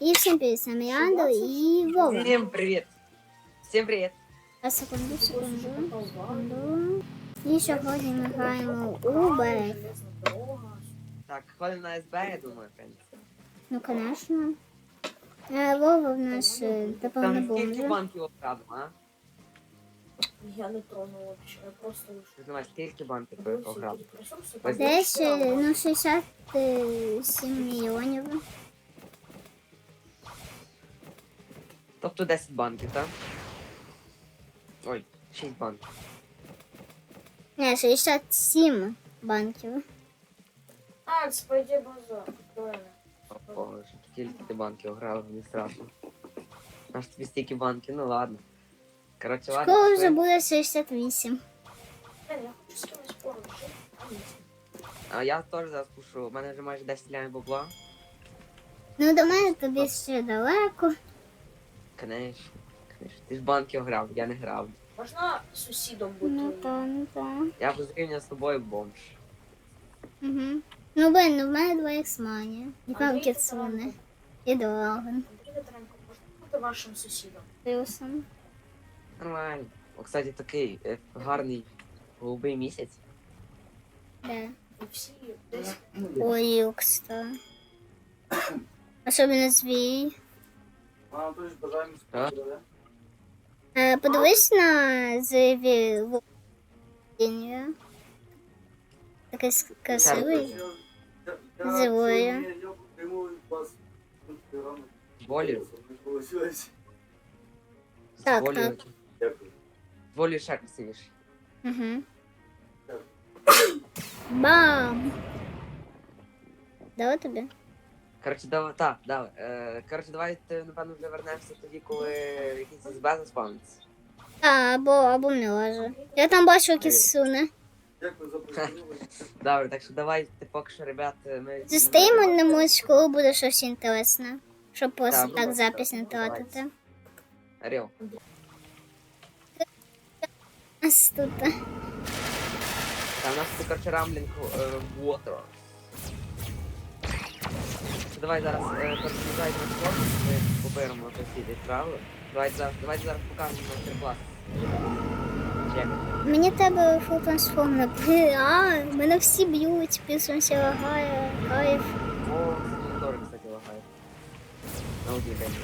І всім привіт, з вами Андо і Вова. Всем привет! Всем привет! А секунду, секунду, секунду. І сьогодні ми граємо у берег. Так, ходим на СБ, я думаю, в принципі. Ну, звісно. Е, Вова в нас, е, напевно, Там скільки бомжа. банків окрадено, а? Я не трону вообще, я просто Ти знаєш, скільки банків окрадено? Десь, е, ну, 67 мільйонів. Тобто 10 банків, так? Ой, 6 банків. Не, 67 банків. А, це по ідеї базар. О, Боже, скільки ти банків ограв, мені страшно. Аж тобі стільки банків, ну ладно. Коротше, ладно. Пішли. вже буде 68. Блин, я хочу з кимось поруч. А, я теж зараз пишу, у мене вже майже 10 лямів бабла. Ну, до мене тобі ще далеко. Конечно, конечно. Ти ж банки ограв, я не грав. Можна сусідом бути? Ну, та, ну, та. Я б зрівняв з тобою бомж. Угу. Ну, блин, ну в мене два ексманія. І там кіцуни. І. Андрій можна бути вашим сусідом? Плюсом. Нормально. О, кстати, такий е, гарний голубий місяць. Да. І всі десь Ой, юкста. Особливо звій. А, то есть бажаємо А? спокійно, Е, подивись на зиві Лінію. Такий с- красивий. Зивою. Я прийму від вас рано. Волю. Не получилось. Так, Волю, так. Дякую. волю ще красивіший. Угу. Бам! Дала тобі? Коротше, давай, так, давай. Е, коротше, давайте, напевно, вже вернемося тоді, коли якийсь СБ заспавниться. А, або, або не лаже. Я там бачу. Дякую. Добре, так що давайте поки що, ребят, ми... Зустріємо на муть, коли буде щось інтересне. Щоб просто Так, так ну, запис не тратити. Орел. Ось тут. Та у нас тут, коротше, рамблінг е, water. Що, Давай зараз переключайте на спорт, ми поберемо всі десь правила. Давайте зараз, давайте зараз покажемо мастер-клас. Мені тебе фул трансформ А, мене всі б'ють, пісунься лагає, кайф. О, мотори, кстати, лагає. На удивление.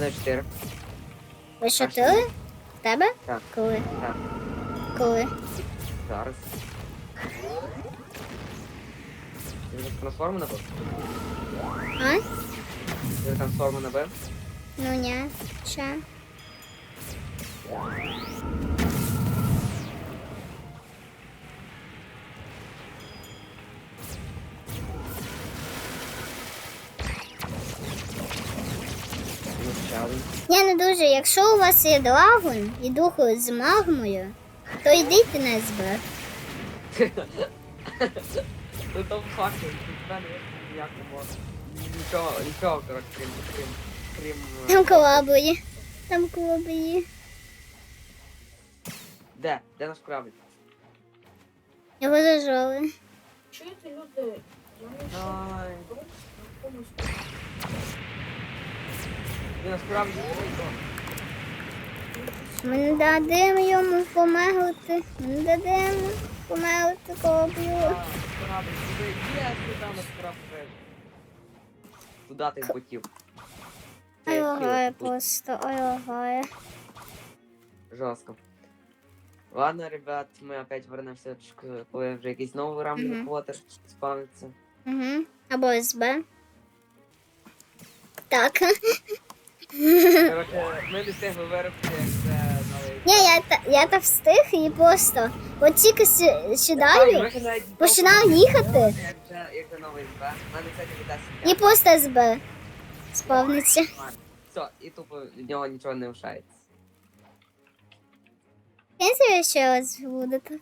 На 4. Ви? В тебе? Так. Коли? Так, Коли? зараз. Ти вже трансформу набив? А? Ти вже трансформу набив? Ну ні. Ще. Ну. Ні, не дуже. Якщо у вас є драгон і духу з магмою, то йдіть на СБ. Ну там факт, тут мене не може. Нічого, нічого, коротше, крім, крім, крім... е, Там колабої. Там колабої. Де? Де наш корабль? Його зажали. чуєте люди? Я не Ай. знаю. Де наш корабль? Ми не дадемо йому померти. Ми не дадемо померти кораблю. А, корабль, туди, є, туди наш корабль. Туди ти хотів. Ой, лагає просто, ой, лагає. Жорстко. Ладно, ребят, ми опять вернемося, коли вже якийсь новий Мгм. квотер спавниться. Угу. Або СБ. Так. Коротше, ми не встигли виробити, як це. Ні, я, та- я так встиг і просто. От тільки сідаю починаю їхати. і просто СБ сповниться. Все, і тупо від нього нічого не лишається. Я ще раз буде так.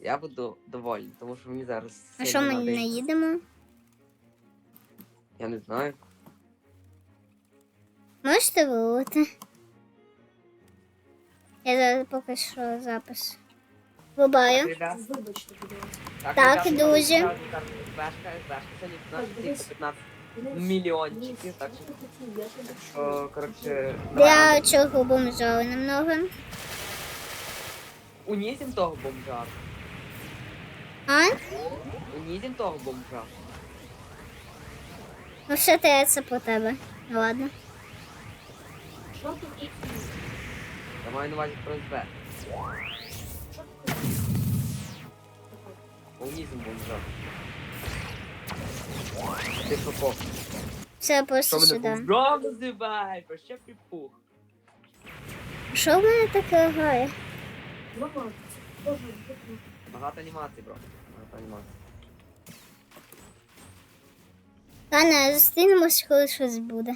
Я буду довольний, тому що мені зараз. А що ми не їдемо? Я не знаю. Можете вилити? Я зараз поки що запис. Ребят, Вибачте, будь ласка. Так, в нас Так, тільки дивись. 15 мільйончиків, так що коротше, Для чого бомжали намного? унізім того бомжа. А? Унізім того бомжа. Ну все те це по тебе. Ладно. Що хотів? Я маю на увазі про СБ. Що ти хотів? Бомжа. Ти що по? Все Що просто мене сюди. бомжом називають? Про ще припух. Що в мене таке грає? Багато анімацій, бро. Багато анімацій. Ладно, зустрінемось, коли щось буде.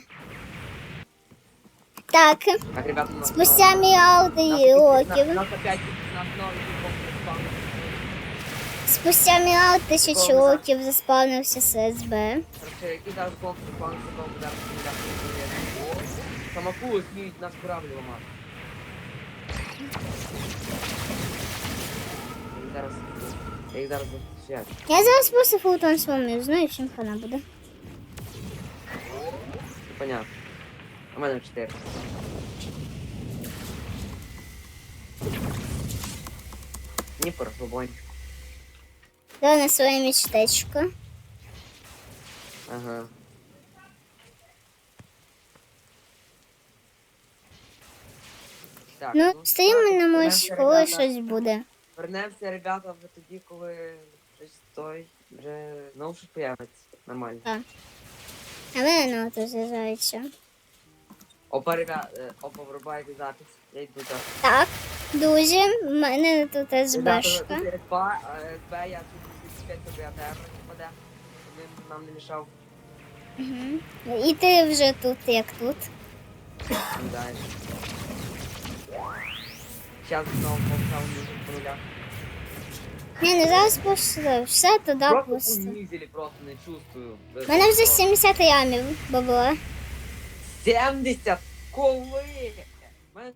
Так, Так, ребята, у нас спустя знову- мільярди років. Нас опять нас новий бомж. Спустя мільярд тисяч Кого? років заспавнився ССБ. Короче, який зараз бомж спав, це бомж зараз не Самоку сміють ламати. Я їх зараз... Я їх зараз захищаю. Я зараз просто футон свою знаю, чим хана буде. Понятно. У мене 4. Ні, по розслабончику. Давай на своє містечко. Ага. Так, Ну, стоїмо на ребята. щось буде. Вернемося, ребята, вже тоді, коли щось той, вже знову щось появиться. Нормально. А мене на то з'їжджається. Опа, ребят, е, опа, врубайте запис. Я йду так. Так, друзі, в мене тут СБшка. СБ, е, СБ, я тут 35 тобі АТР не впаде. Він нам не мішав. Угу. І ти вже тут, як тут. Далі. Зараз знову повстав музик по нулях. Ні, не зараз просто все туди Просто просто. унизили, просто не чувствую. У мене вже 70 ямів бабло. 70! Коли? Мене.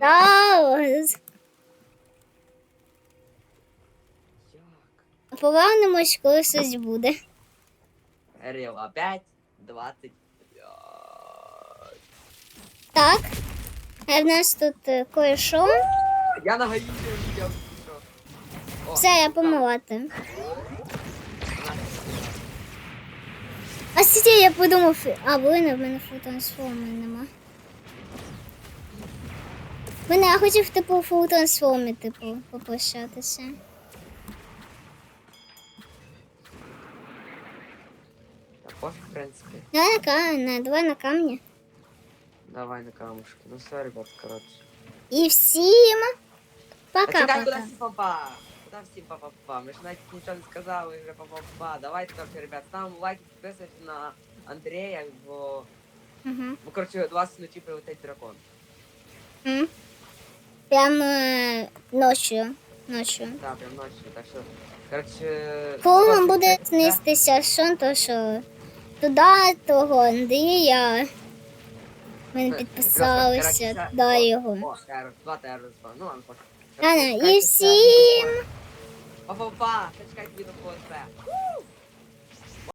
Як? Повернемось, коли щось буде. Рил, опять 20. Так. А в нас тут е, кое-що. Я на що? Все, я помилати. А стільки я подумав, а блин, в мене фототрансформи нема. Мене я хотів типу фототрансформи, типу, попрощатися. Та пофіг, в принципі. Давай на камні, давай на камні. Давай на камушки. Ну все, ребят, коротше. І всім пока-пока. Всім? Куди всім папа-папа? Ми ж навіть нічого не сказали, вже папа-папа. Давайте, коротше, ребят, ставимо лайк, підписуйтесь на Андрея, бо... Угу. Коротше, до вас вночі прилетить дракон. М. Прям е, ночью. Ночью. Так, прям ночі, так що... Вам просто буде снистися сон, то що туди того Андрія. Ми не підписалися о, його. О, терор, два терори. Ну ладно, поки. Ладно, і Коротше, всім- Па-па-па, та чекайте відео по СП.